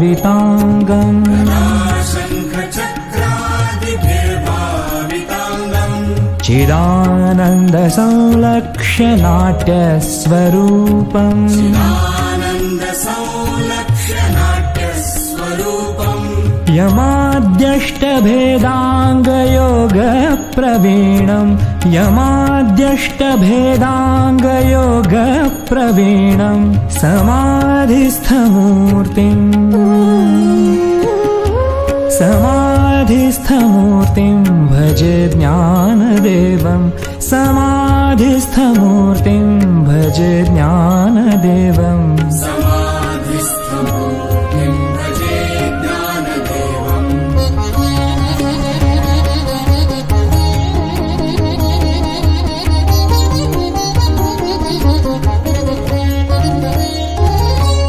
गदाशङ्खचक्रादिभिर्भाविताङ्गम् नाट्यस्वरूपम् यमाद्यष्टभेदाङ्गयोगप्रवीणम् यमाद्यष्टभेदाङ्गयोगप्रवीणम् समाधिस्थमूर्तिम् समाधिस्थमूर्तिं भजे ज्ञानदेवं। समाधिस्थमूर्तिं भजे ज्ञानदेवम्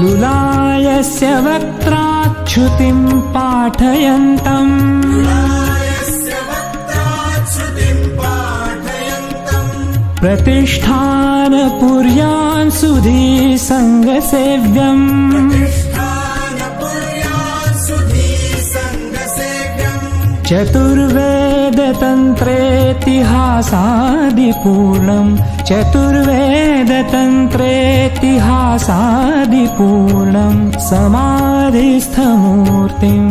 लुलायस्य वक्त्राच्छुतिं पाठयन्तम् प्रतिष्ठानपुर्यान् सुधी सङ्गसेव्यम्। चतुर्वेदतन्त्रेतिहासादिपूर्णम्। चतुर्वेदतन्त्रेतिहासादिपूर्णम् समाधिस्थमूर्तिम्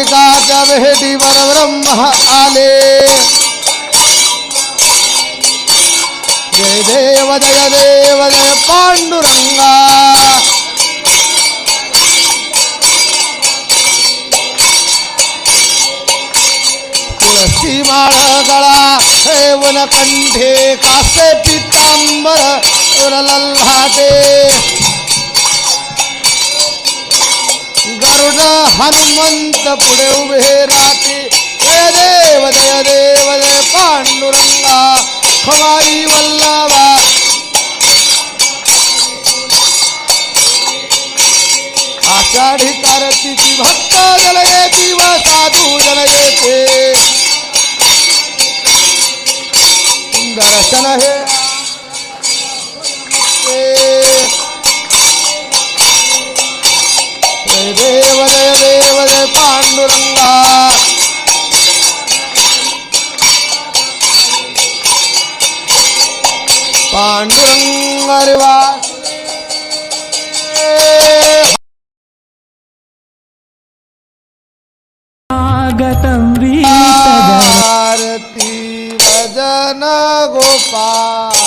पुंडलिकाच्या भेटीवर ब्रह्म आले? जय देव जय देव जय पांडुरंगा। तुळशी माळ गळा हेवन कंठे कासे पितांबर लल्हाटे। गरुड हनुमंत पुढे उभे राहते. जय देव जय देव, जय पांडुरंगा. खवाई वल्लभा. आषाढी कार्तिकी भक्त जल येती व साधू जल येते दर्शन हे. देव जय देव जय पांडुरंगा पांडुरंग अरे वा स्वागतम भारती भजन गोपाल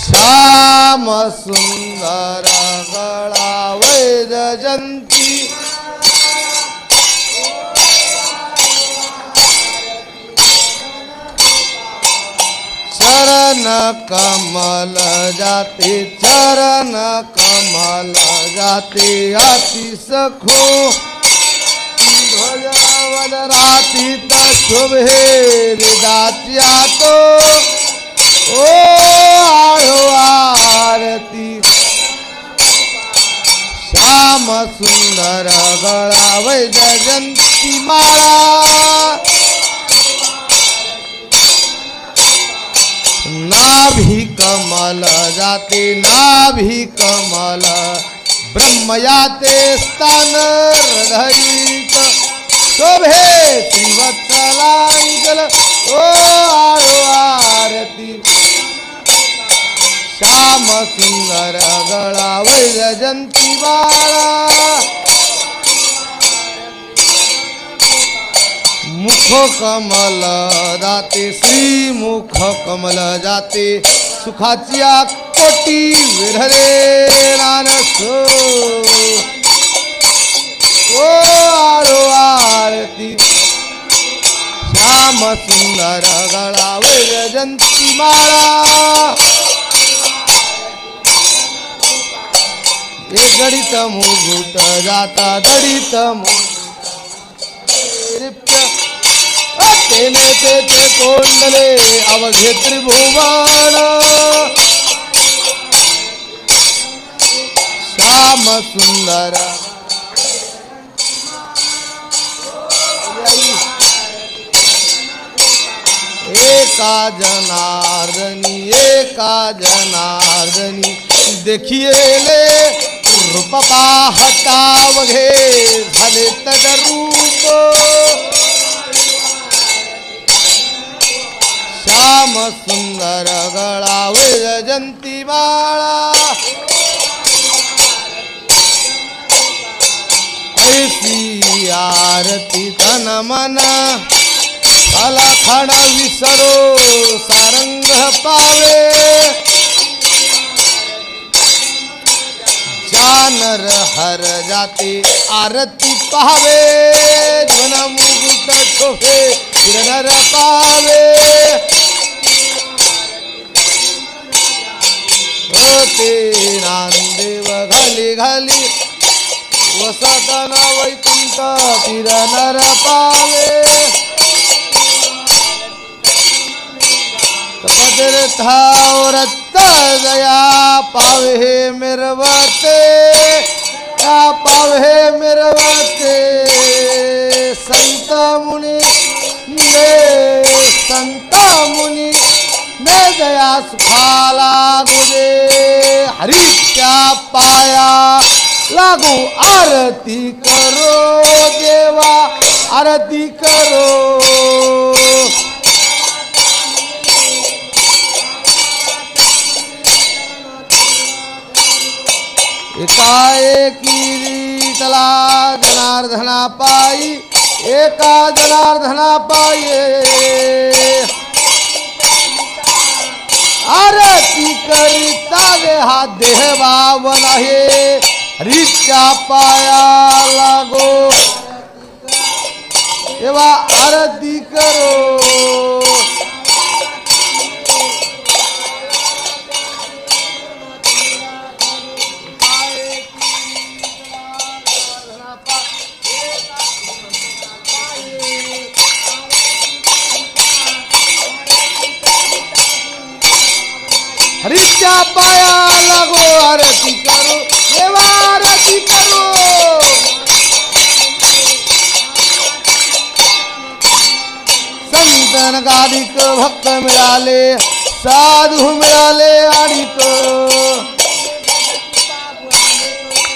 श्याम चरण कमल जाते चरण कमल जाते अति सखो ध्वजावल रातीत शोभे दातिया तो। ओ आळो आरती। श्याम सुंदर गळा जयंती माळा। नाभी कमल जाते नाभी कमल. ब्रह्मयाते स्थान हृदयित. शोभे श्रीवत्सलांचल ओ आळो आरती. श्याम सुंदर गळा वैजयंती बाळा कमल जाते श्री मुख कमल जाते सुखाच्या कोटी विरहरे नानस ओ आरो आरती. श्याम सुंदर गळा वैजयंती माळा. एक गणित मुगुट जाता दडित मुगुट तेने ते कोंडले अवघे त्रिभुवन. श्याम सुंदर एका जनार्दनी एका जनार्दनी देखिएले रूप पाहता वघे झाले तदरूप श्याम सुंदर गळा वैजयंती बाळा. ऐसी आरती तन मन. खाण विसरो सारंग पावे. जानर हर जाते आरती पाहावे जन मुकुट शोभे किरणर पावे. ते नांदेव घाली घाली. वसतन वैकुंठ किरणर पावे. कपदर थावरत दया पावे मिरवते. या पावे मिरवते. संत मुनी संत मुनी. ने दया सुखाला गुजे हरीच्या पाया लागू आरती करो देवा आरती करो. एकाएकी रीतला जनार्दना पायी एका जनार्दना पाये आरती करिता रे हा देह वावन आहे. हरीच्या पाया लागो तेव्हा आरती करो. हरीच्या पाया लागो, आरती करो देवा आरती करो। संतन गादिक भक्त मिळाले साधू मिळाले आणिक।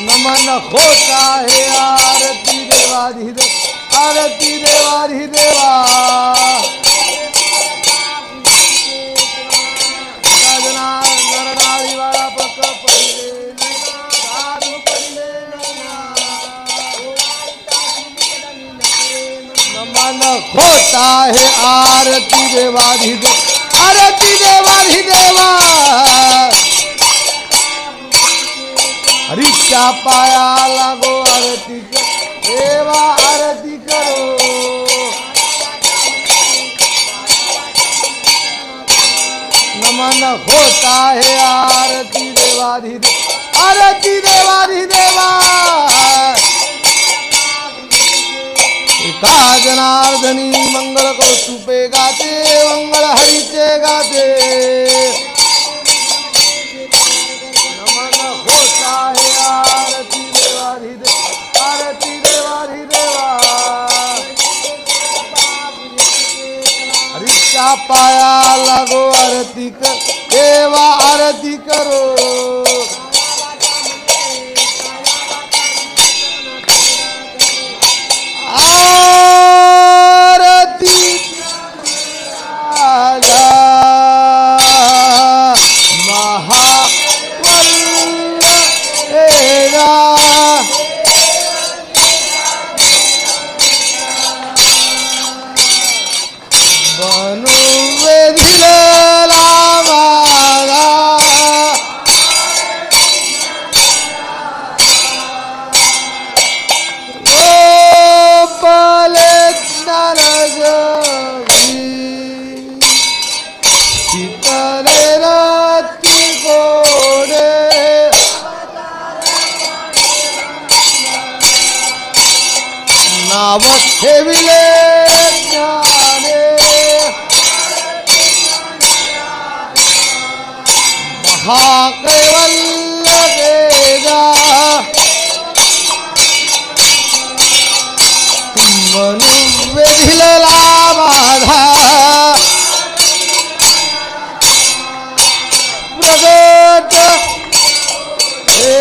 नमन होत आहे आरती देवाधिदेव, आरती देवाधिदेवा। होता है आरती देवाधिदेव आरती देवाधिदेवा हरीच्या पाया लागो आरती कर देवा आरती करो। नमन होता है आरती देवाधिदेव आरती देवाधिदेवा एका जनार्दनी मंगळ कौस्तुपे गाते मंगळ हरीचे गाते। नमन होता है आरती देवाधिदेव आरती देवाधिदेवा। हरीच्या पाया लागो आरती कर देवा आरती करो। ठेविले ज्ञाने। महाकैवल्य वेदा म्हणून वेधिलला बाधा प्रगट। हे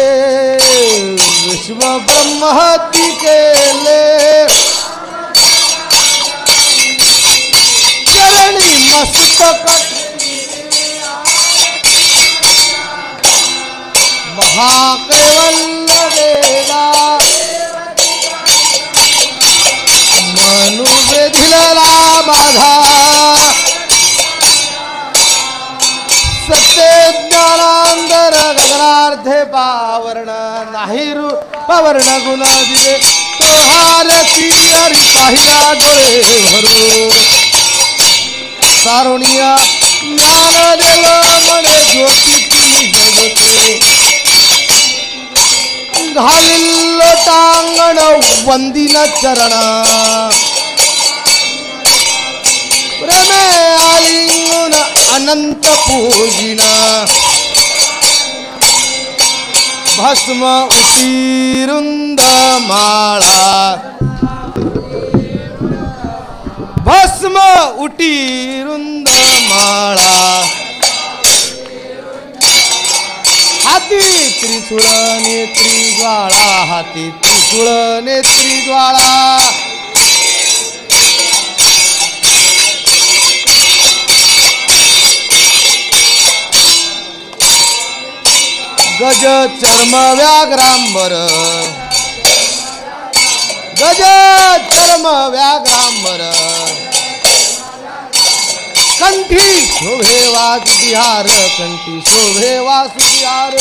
विश्व ब्रह्मती केले चरणी मस्तक महाकैवल्य वेदा मनू वेधिलला बाधा। सत्य ज्ञानांतर गगनार्धे पावरण नाही पावरण गुण दिले तो हारती हरी पाहिला डोळे भरू। सारुणिया ज्ञान देव मने ज्योती जगते घालिल टांगण वंदिन चरण प्रेमे आलिंगन अनंत पूजिना भस्म उतीरुंद माळा भस्म उटीरुंद माळा. हाती त्रिशूळ नेत्री ज्वाळा हाती त्रिशूळ नेत्री ज्वाळा. गज चर्म व्याघ्रांबर. गज चर्म व्याघ्रांबर. कंठी। शोभे वासुतिहार कंठी शोभे वासुतिहार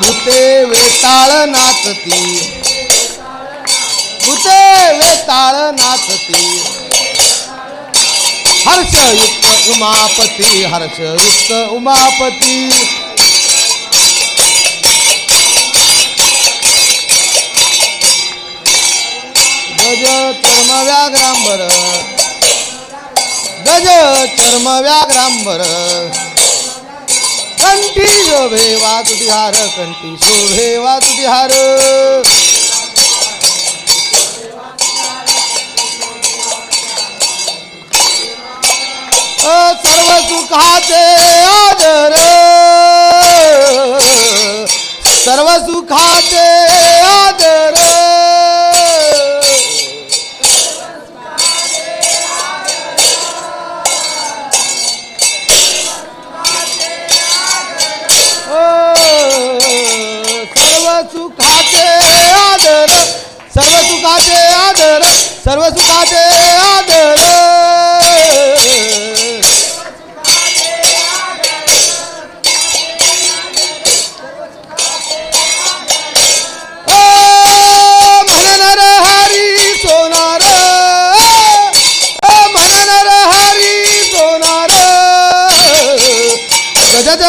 भूते वेताळ नाचती। भूते वेताळ नाचती। हर्षयुक्त उमापती हर्षयुक्त उमापती। गज चर्म व्याघ्रांबर. गज चर्म व्याघ्रांबर. कंठी शोभे वासुतिहार कंठी शोभे वासुतिहार अ, सर्व सुखाचे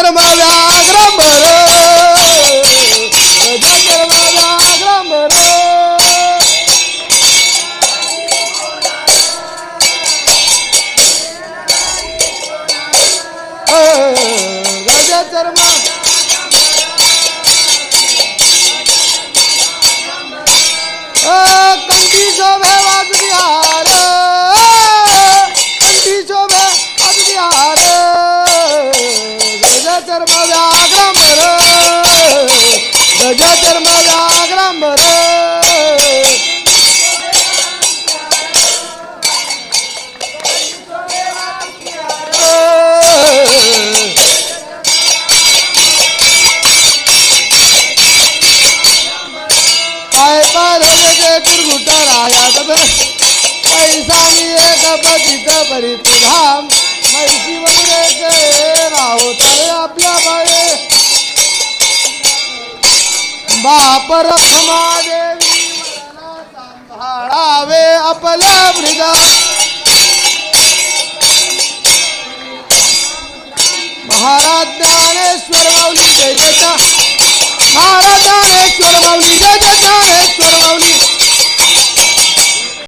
गज धर्म गज चर्म व्याघ्रांबर पाय पारजे कुरगुटा पैसा मी एक पतित परित धाम. मैशी वगैरे राहो तारे आपल्या बाये बाप रखमा सांभाळावे आपल्या मृदा महाराज ज्ञानेश्वर माऊली जय जयता महाराज ज्ञानेश्वर माऊली जय जय ज्ञानेश्वर माऊली